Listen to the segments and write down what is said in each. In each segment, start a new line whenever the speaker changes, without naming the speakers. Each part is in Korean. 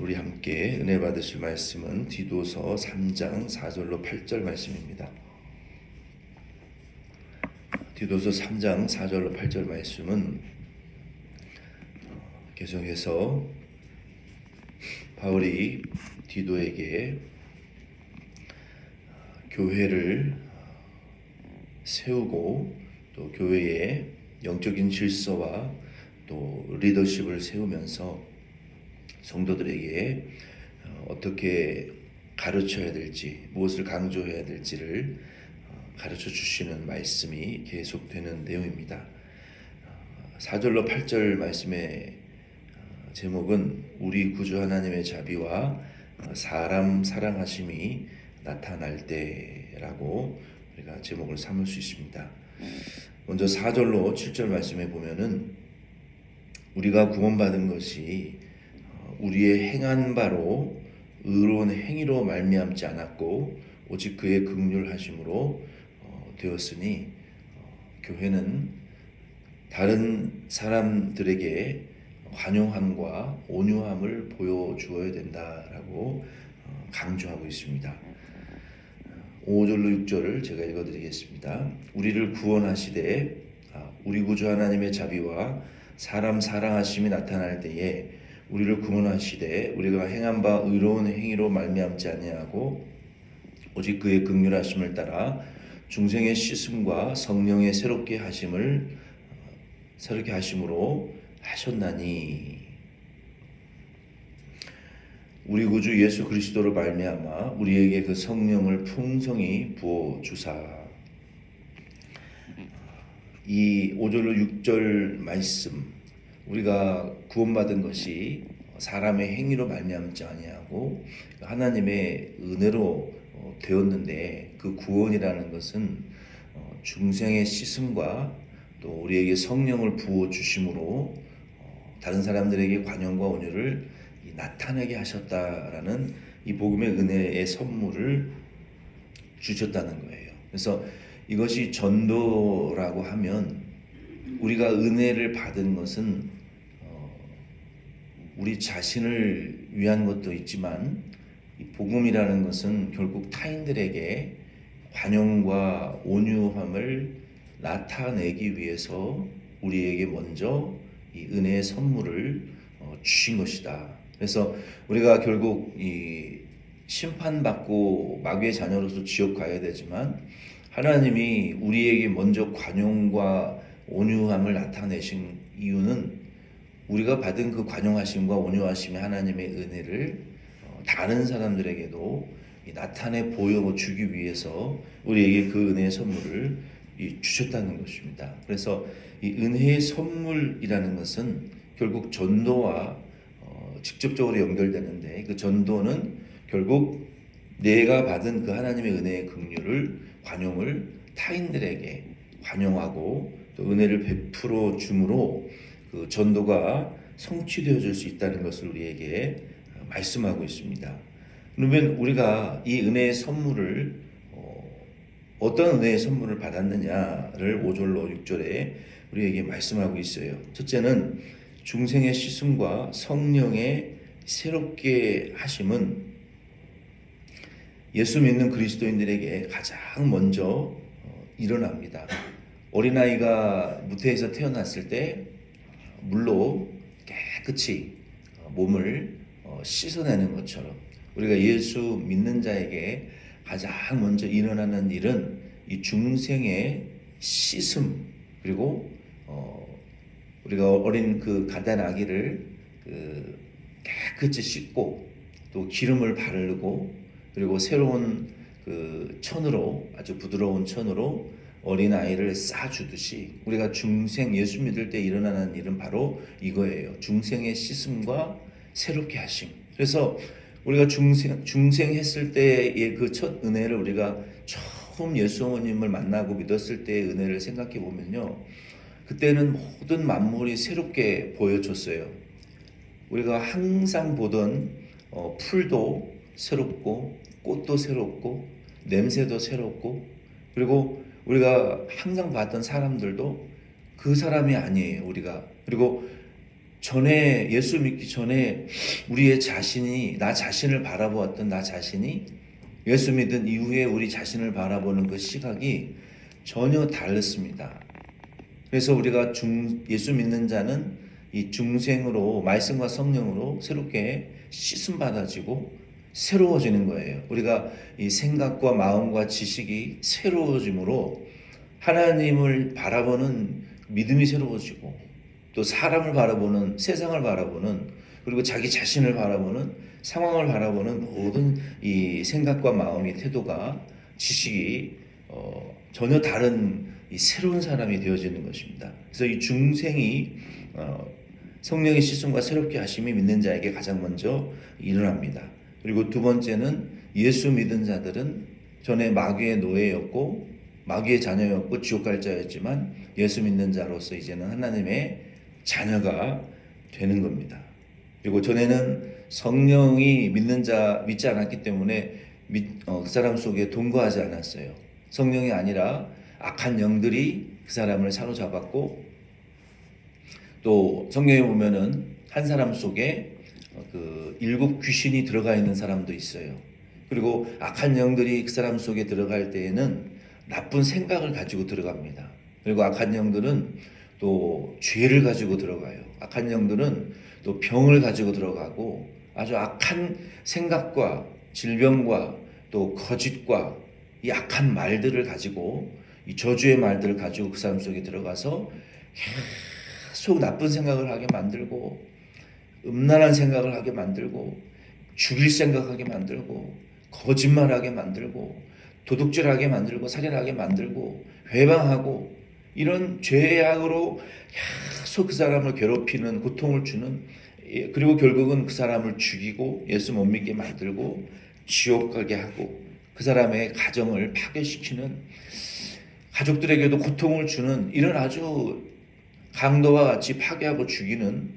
우리 함께 은혜 받으실 말씀은 디도서 3장 4절로 8절 말씀입니다. 디도서 3장 4절로 8절 말씀은 계속해서 바울이 디도에게 교회를 세우고 또 교회의 영적인 질서와 또 리더십을 세우면서 성도들에게 어, 어떻게 가르쳐야 될지 무엇을 강조해야 될지를 어, 가르쳐 주시는 말씀이 계속되는 내용입니다. 4절로 8절 말씀의 어, 제목은 우리 구주 하나님의 자비와 사람 사랑하심이 나타날 때라고 우리가 제목을 삼을 수 있습니다. 먼저 4절로 7절 말씀에 보면은 우리가 구원받은 것이 어, 우리의 행한 바로 의로운 행위로 말미암지 않았고 오직 그의 극률하심으로 어, 되었으니 어, 교회는 다른 사람들에게 관용함과 온유함을 보여주어야 된다라고 강조하고 있습니다. 5절로 6절을 제가 읽어드리겠습니다. 우리를 구원하시되 아, 우리 구주 하나님의 자비와 사람 사랑하심이 나타날 때에 우리를 구원하시되 우리가 행한 바 의로운 행위로 말미암지 아니하고 오직 그의 극률하심을 따라 중생의 씻음과 성령의 새롭게 하심을 어, 새롭게 하심으로 하셨나니. 우리 구주 예수 그리스도로 말미암아 우리에게 그 성령을 풍성히 부어 주사. 이 5절로 6절 말씀 우리가 구원받은 것이 사람의 행위로 말미암지 아니하고 하나님의 은혜로 어, 되었는데 그 구원이라는 것은 어, 중생의 씻음과 또 우리에게 성령을 부어 주심으로 어, 다른 사람들에게 관용과 온유를 나타내게 하셨다라는 이 복음의 은혜의 선물을 주셨다는 거예요. 그래서 이것이 전도라고 하면 우리가 은혜를 받은 것은 어, 우리 자신을 위한 것도 있지만 이 복음이라는 것은 결국 타인들에게 관용과 온유함을 나타내기 위해서 우리에게 먼저 이 은혜의 선물을 어, 주신 것이다. 그래서 우리가 결국 이 심판받고 마귀의 자녀로서 지옥 가야 되지만 하나님이 우리에게 먼저 관용과 온유함을 나타내신 이유는 우리가 받은 그 관용하심과 온유하심의 하나님의 은혜를 어, 다른 사람들에게도 나타내 보여주기 위해서 우리에게 그 은혜의 선물을 주셨다는 것입니다. 그래서 이 은혜의 선물이라는 것은 결국 전도와 직접적으로 연결되는데 그 전도는 결국 내가 받은 그 하나님의 은혜의 긍휼을 관용을 타인들에게 관용하고 또 은혜를 베풀어 줌으로 그 전도가 성취되어질 수 있다는 것을 우리에게 말씀하고 있습니다. 그러면 우리가 이 은혜의 선물을 어, 어떤 은혜의 선물을 받았느냐를 5절로 6절에 우리에게 말씀하고 있어요. 첫째는 중생의 시슴과 성령의 새롭게 하심은 예수 믿는 그리스도인들에게 가장 먼저 어, 일어납니다. 어린아이가 무태에서 태어났을 때 물로 깨끗이 어, 몸을 어, 씻어내는 것처럼 우리가 예수 믿는 자에게 가장 먼저 일어나는 일은 이 중생의 씻음 그리고 우리가 어린 그 가단 아기를 그 깨끗이 씻고 또 기름을 바르고 그리고 새로운 그 천으로 아주 부드러운 천으로 어린 아이를 싸주듯이 우리가 중생 예수 믿을 때 일어나는 일은 바로 이거예요. 중생의 씻음과 새롭게 하심. 그래서 우리가 중생 중생 했을 때의 그 첫 은혜를 우리가 처음 예수님을 만나고 믿었을 때의 은혜를 생각해 보면요. 그때는 모든 만물이 새롭게 보여줬어요. 우리가 항상 보던 어, 풀도 새롭고 꽃도 새롭고 냄새도 새롭고 그리고 우리가 항상 봤던 사람들도 그 사람이 아니에요. 우리가 그리고 전에 예수 믿기 전에 우리의 자신이 나 자신을 바라보았던 나 자신이 예수 믿은 이후에 우리 자신을 바라보는 그 시각이 전혀 다르습니다. 그래서 우리가 중, 예수 믿는 자는 이 중생으로 말씀과 성령으로 새롭게 씻음 받아지고 새로워지는 거예요. 우리가 이 생각과 마음과 지식이 새로워짐으로 하나님을 바라보는 믿음이 새로워지고 또 사람을 바라보는 세상을 바라보는 그리고 자기 자신을 바라보는 상황을 바라보는 모든 이 생각과 마음의 태도가 지식이 어, 전혀 다른 이 새로운 사람이 되어지는 것입니다. 그래서 이 중생이 어, 성령의 시선과 새롭게 하심이 믿는 자에게 가장 먼저 일어납니다. 그리고 두 번째는 예수 믿은 자들은 전에 마귀의 노예였고 마귀의 자녀였고 지옥 갈 자였지만 예수 믿는 자로서 이제는 하나님의 자녀가 되는 겁니다. 그리고 전에는 성령이 믿는 자 믿지 않았기 때문에 믿, 어, 그 사람 속에 동거하지 않았어요. 성령이 아니라 악한 영들이 그 사람을 사로잡았고 또 성경에 보면은 한 사람 속에 어, 그 일곱 귀신이 들어가 있는 사람도 있어요. 그리고 악한 영들이 그 사람 속에 들어갈 때에는 나쁜 생각을 가지고 들어갑니다. 그리고 악한 영들은 또 죄를 가지고 들어가요. 악한 영들은 또 병을 가지고 들어가고 아주 악한 생각과 질병과 또 거짓과 이 악한 말들을 가지고 이 저주의 말들을 가지고 그 사람 속에 들어가서 계속 나쁜 생각을 하게 만들고 음란한 생각을 하게 만들고 죽일 생각하게 만들고 거짓말하게 만들고 도둑질하게 만들고 살인하게 만들고 회방하고 이런 죄악으로 계속 그 사람을 괴롭히는 고통을 주는 예, 그리고 결국은 그 사람을 죽이고 예수 못 믿게 만들고 지옥 가게 하고 그 사람의 가정을 파괴시키는 가족들에게도 고통을 주는 이런 아주 강도와 같이 파괴하고 죽이는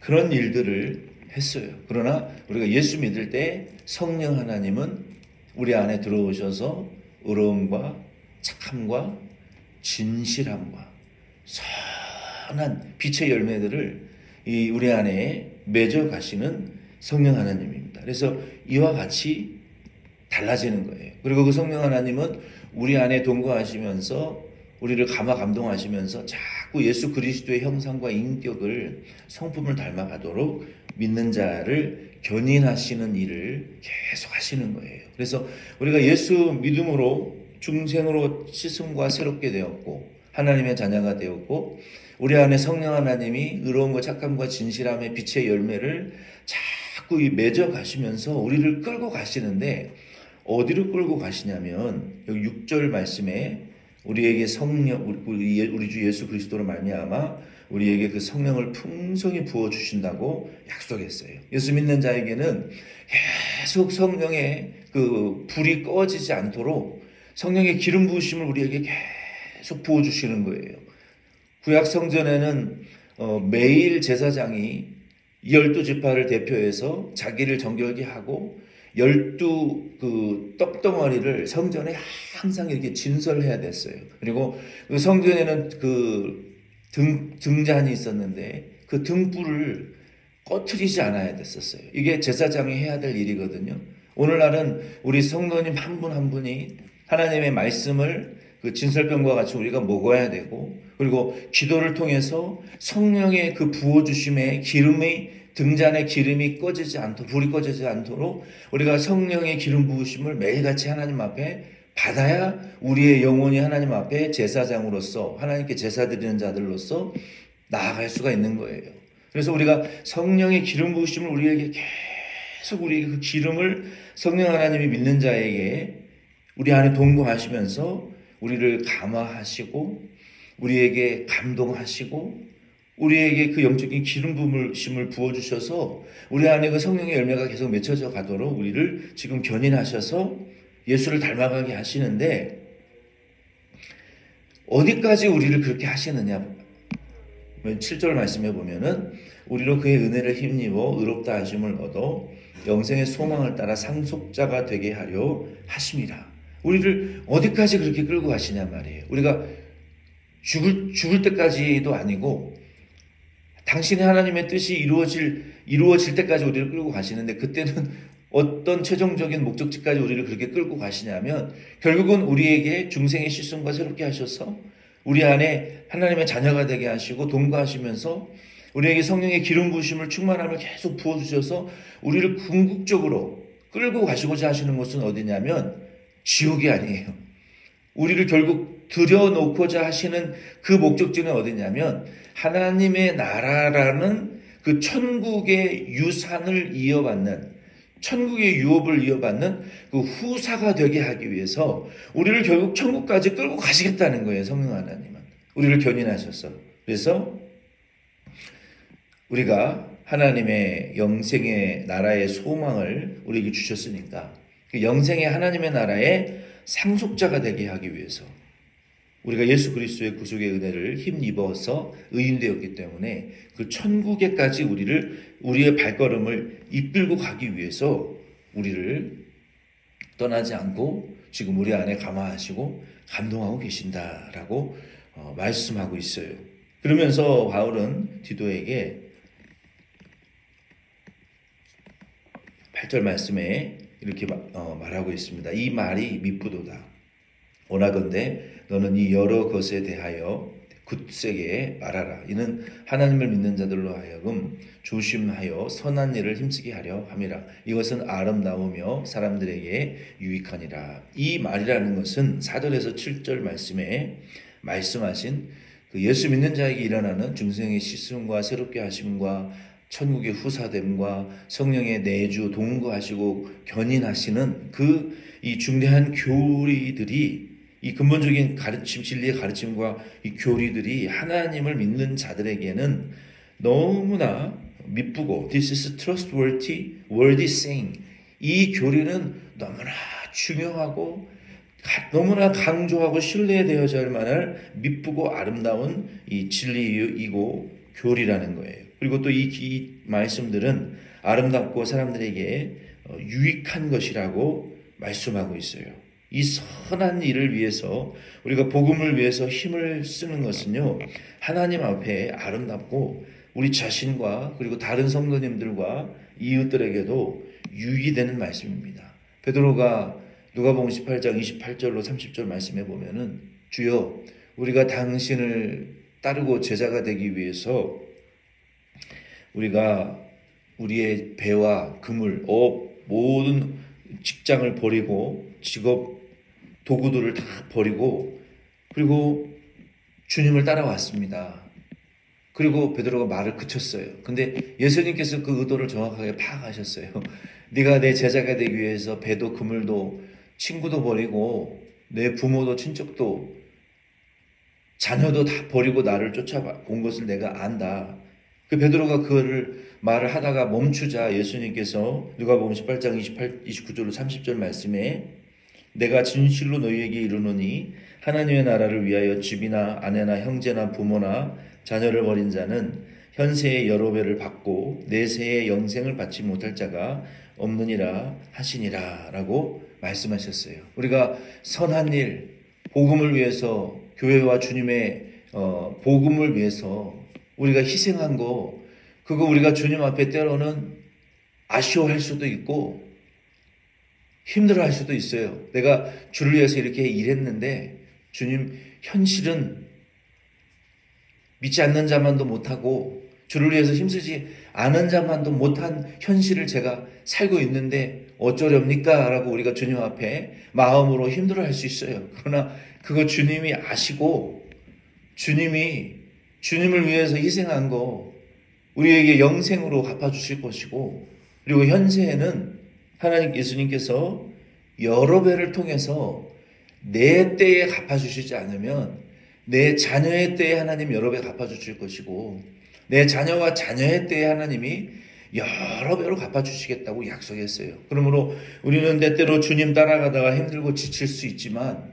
그런 일들을 했어요. 그러나 우리가 예수 믿을 때 성령 하나님은 우리 안에 들어오셔서 의로움과 착함과 진실함과 선한 빛의 열매들을 이 우리 안에 맺어 가시는 성령 하나님입니다. 그래서 이와 같이 달라지는 거예요. 그리고 그 성령 하나님은 우리 안에 동거하시면서 우리를 감화 감동하시면서 자꾸 예수 그리스도의 형상과 인격을 성품을 닮아가도록 믿는 자를 견인하시는 일을 계속 하시는 거예요. 그래서 우리가 예수 믿음으로 중생으로 씻음과 새롭게 되었고 하나님의 자녀가 되었고 우리 안에 성령 하나님이 의로움과 착함과 진실함의 빛의 열매를 자꾸 맺어 가시면서 우리를 끌고 가시는데 어디로 끌고 가시냐면 여기 6절 말씀에 우리에게 성령 우리, 우리 주 예수 그리스도로 말미암아 우리에게 그 성령을 풍성히 부어 주신다고 약속했어요. 예수 믿는 자에게는 계속 성령의 그 불이 꺼지지 않도록 성령의 기름 부으심을 우리에게 계속 부어 주시는 거예요. 구약 성전에는 어, 매일 제사장이 열두 지파를 대표해서 자기를 정결케 하고 열두 그 떡덩어리를 성전에 항상 이렇게 진설해야 됐어요. 그리고 그 성전에는 그 등, 등잔이 있었는데 그 등불을 꺼트리지 않아야 됐었어요. 이게 제사장이 해야 될 일이거든요. 오늘날은 우리 성도님 한 분한 분이 하나님의 말씀을 그 진설병과 같이 우리가 먹어야 되고 그리고 기도를 통해서 성령의 그 부어주심의 기름의 등잔의 기름이 꺼지지 않도록 불이 꺼지지 않도록 우리가 성령의 기름 부으심을 매일같이 하나님 앞에 받아야 우리의 영혼이 하나님 앞에 제사장으로서 하나님께 제사 드리는 자들로서 나아갈 수가 있는 거예요. 그래서 우리가 성령의 기름 부으심을 우리에게 계속 우리 그 기름을 성령 하나님이 믿는 자에게 우리 안에 동거하시면서 우리를 감화하시고 우리에게 감동하시고 우리에게 그 영적인 기름 부으심을 부어 주셔서 우리 안에 그 성령의 열매가 계속 맺혀져 가도록 우리를 지금 견인하셔서 예수를 닮아가게 하시는데 어디까지 우리를 그렇게 하시느냐? 7절 말씀해 보면은 우리로 그의 은혜를 힘입어 의롭다 하심을 얻어 영생의 소망을 따라 상속자가 되게 하려 하심이라. 우리를 어디까지 그렇게 끌고 가시냐 말이에요. 우리가 죽을 죽을 때까지도 아니고 당신의 하나님의 뜻이 이루어질 이루어질 때까지 우리를 끌고 가시는데 그때는 어떤 최종적인 목적지까지 우리를 그렇게 끌고 가시냐면 결국은 우리에게 중생의 실성과 새롭게 하셔서 우리 안에 하나님의 자녀가 되게 하시고 동거하시면서 우리에게 성령의 기름 부으심을 충만함을 계속 부어 주셔서 우리를 궁극적으로 끌고 가시고자 하시는 곳은 어디냐면 지옥이 아니에요. 우리를 결국 들여놓고자 하시는 그 목적지는 어디냐면 하나님의 나라라는 그 천국의 유산을 이어받는 천국의 유업을 이어받는 그 후사가 되게 하기 위해서 우리를 결국 천국까지 끌고 가시겠다는 거예요. 성령 하나님은. 우리를 견인하셔서. 그래서 우리가 하나님의 영생의 나라의 소망을 우리에게 주셨으니까 그 영생의 하나님의 나라의 상속자가 되게 하기 위해서 우리가 예수 그리스도의 구속의 은혜를 힘입어서 의인되었기 때문에 그 천국에까지 우리를 우리의 발걸음을 이끌고 가기 위해서 우리를 떠나지 않고 지금 우리 안에 감화하시고 감동하고 계신다라고 어, 말씀하고 있어요. 그러면서 바울은 디도에게 8절 말씀에 이렇게 마- 어, 말하고 있습니다. 이 말이 미쁘도다. 오나건대 너는 이 여러 것에 대하여 굳세게 말하라. 이는 하나님을 믿는 자들로 하여금 조심하여 선한 일을 힘쓰게 하려 함이라. 이것은 아름다우며 사람들에게 유익하니라. 이 말이라는 것은 4절에서 7절 말씀에 말씀하신 그 예수 믿는 자에게 일어나는 중생의 시승과 새롭게 하심과 천국의 후사됨과 성령의 내주 동거하시고 견인하시는 그 이 중대한 교리들이 이 근본적인 가르침 진리의 가르침과 이 교리들이 하나님을 믿는 자들에게는 너무나 미쁘고 this is trustworthy worthy saying 이 교리는 너무나 중요하고 가- 너무나 강조하고 신뢰되어야 할 만한 미쁘고 아름다운 이 진리이고 교리라는 거예요. 그리고 또이 말씀들은 아름답고 사람들에게 어, 유익한 것이라고 말씀하고 있어요. 이 선한 일을 위해서 우리가 복음을 위해서 힘을 쓰는 것은요 하나님 앞에 아름답고 우리 자신과 그리고 다른 성도님들과 이웃들에게도 유익이 되는 말씀입니다. 베드로가 누가복음 18장 28절로 30절 말씀해 보면은 주여 우리가 당신을 따르고 제자가 되기 위해서 우리가 우리의 배와 그물, 업, 모든 직장을 버리고 직업 도구들을 다 버리고 그리고 주님을 따라왔습니다. 그리고 베드로가 말을 그쳤어요. 근데 예수님께서 그 의도를 정확하게 파악하셨어요. 네가 내 제자가 되기 위해서 배도 그물도 친구도 버리고 내 부모도 친척도 자녀도 다 버리고 나를 쫓아온 것을 내가 안다. 그 베드로가 그거를 말을 하다가 멈추자 예수님께서 누가복음 18장 28, 29절로 30절 말씀에 내가 진실로 너희에게 이르노니 하나님의 나라를 위하여 집이나 아내나 형제나 부모나 자녀를 버린 자는 현세의 여러 배를 받고 내세의 영생을 받지 못할 자가 없느니라 하시니라라고 말씀하셨어요. 우리가 선한 일, 복음을 위해서 교회와 주님의 어, 복음을 위해서 우리가 희생한 거 그거 우리가 주님 앞에 때로는 아쉬워할 수도 있고 힘들어 할 수도 있어요. 내가 주를 위해서 이렇게 일했는데 주님 현실은 믿지 않는 자만도 못하고 주를 위해서 힘쓰지 않은 자만도 못한 현실을 제가 살고 있는데 어쩌렵니까? 라고 우리가 주님 앞에 마음으로 힘들어 할 수 있어요. 그러나 그거 주님이 아시고 주님이 주님을 위해서 희생한 거 우리에게 영생으로 갚아주실 것이고 그리고 현세에는 하나님 예수님께서 여러 배를 통해서 내 때에 갚아주시지 않으면 내 자녀의 때에 하나님 여러 배 갚아주실 것이고 내 자녀와 자녀의 때에 하나님이 여러 배로 갚아주시겠다고 약속했어요. 그러므로 우리는 때때로 주님 따라가다가 힘들고 지칠 수 있지만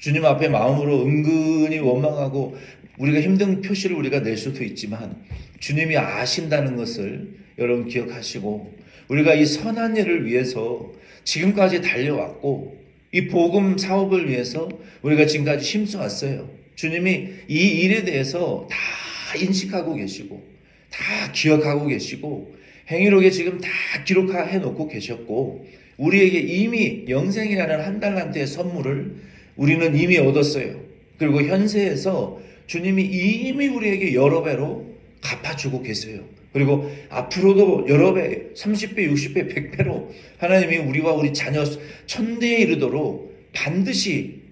주님 앞에 마음으로 은근히 원망하고 우리가 힘든 표시를 우리가 낼 수도 있지만 주님이 아신다는 것을 여러분 기억하시고 우리가 이 선한 일을 위해서 지금까지 달려왔고 이 복음 사업을 위해서 우리가 지금까지 힘써왔어요. 주님이 이 일에 대해서 다 인식하고 계시고 다 기억하고 계시고 행위록에 지금 다 기록해 놓고 계셨고 우리에게 이미 영생이라는 한 달란트의 선물을 우리는 이미 얻었어요. 그리고 현세에서 주님이 이미 우리에게 여러 배로 갚아주고 계세요. 그리고 앞으로도 여러 배, 30배, 60배, 100배로 하나님이 우리와 우리 자녀 천대에 이르도록 반드시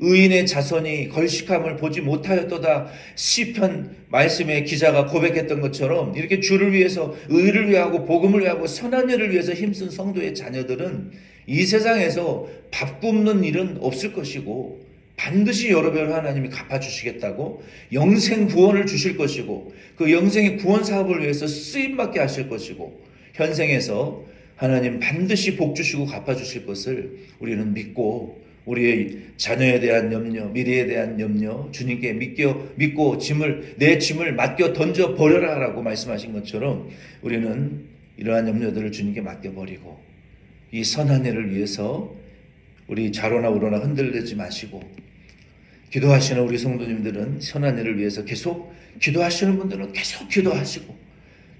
의인의 자손이 걸식함을 보지 못하였도다. 시편 말씀의 기자가 고백했던 것처럼 이렇게 주를 위해서 의를 위하고 복음을 위하고 선한 일을 위해서 힘쓴 성도의 자녀들은 이 세상에서 밥 굶는 일은 없을 것이고 반드시 여러 배로 하나님이 갚아주시겠다고 영생 구원을 주실 것이고 그 영생의 구원 사업을 위해서 쓰임 받게 하실 것이고 현생에서 하나님 반드시 복 주시고 갚아주실 것을 우리는 믿고 우리의 자녀에 대한 염려, 미래에 대한 염려, 주님께 믿겨 믿고 짐을 내 짐을 맡겨 던져 버려라 라고 말씀하신 것처럼 우리는 이러한 염려들을 주님께 맡겨 버리고 이 선한 일을 위해서 우리 자로나 우로나 흔들리지 마시고 기도하시는 우리 성도님들은 선한 일을 위해서 계속 기도하시는 분들은 계속 기도하시고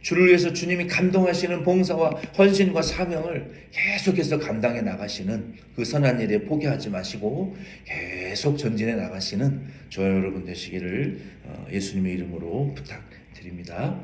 주를 위해서 주님이 감동하시는 봉사와 헌신과 사명을 계속해서 감당해 나가시는 그 선한 일에 포기하지 마시고 계속 전진해 나가시는 저와 여러분 되시기를 어, 예수님의 이름으로 부탁드립니다.